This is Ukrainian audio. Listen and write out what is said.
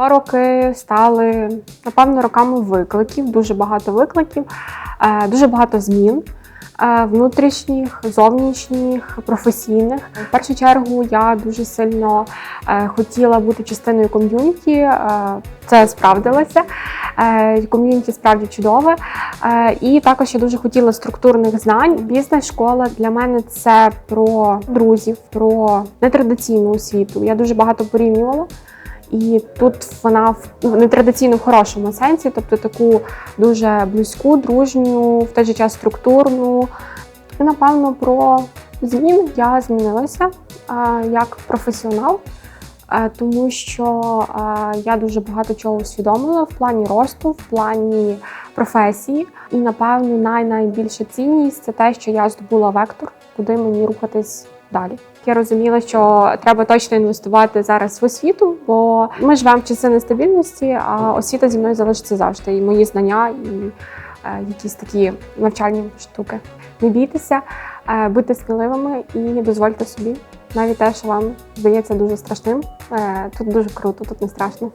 Два роки стали напевно роками викликів, дуже багато викликів, е, дуже багато змін. е, Внутрішніх, зовнішніх, професійних. В першу чергу я дуже сильно е, хотіла бути частиною ком'юніті. Це справдилося. Ком'юніті справді чудове. І також я дуже хотіла структурних знань. Бізнес-школа для мене це про друзів, про нетрадиційну освіту. Я дуже багато порівнювала. І тут вона в ну, нетрадиційно в хорошому сенсі, тобто таку дуже близьку, дружню, в той же час структурну. І напевно про зміни я змінилася як професіонал, тому що я дуже багато чого усвідомила в плані росту, в плані професії. І напевно най найбільша цінність це те, що я здобула вектор, куди мені рухатись далі. Я розуміла, що треба точно інвестувати зараз в освіту, бо ми живемо в часи нестабільності, а освіта зі мною залишиться завжди. І мої знання, і е, якісь такі навчальні штуки. Не бійтеся, е, будьте сміливими і не дозвольте собі навіть те, що вам здається дуже страшним. Е, тут дуже круто, тут не страшно.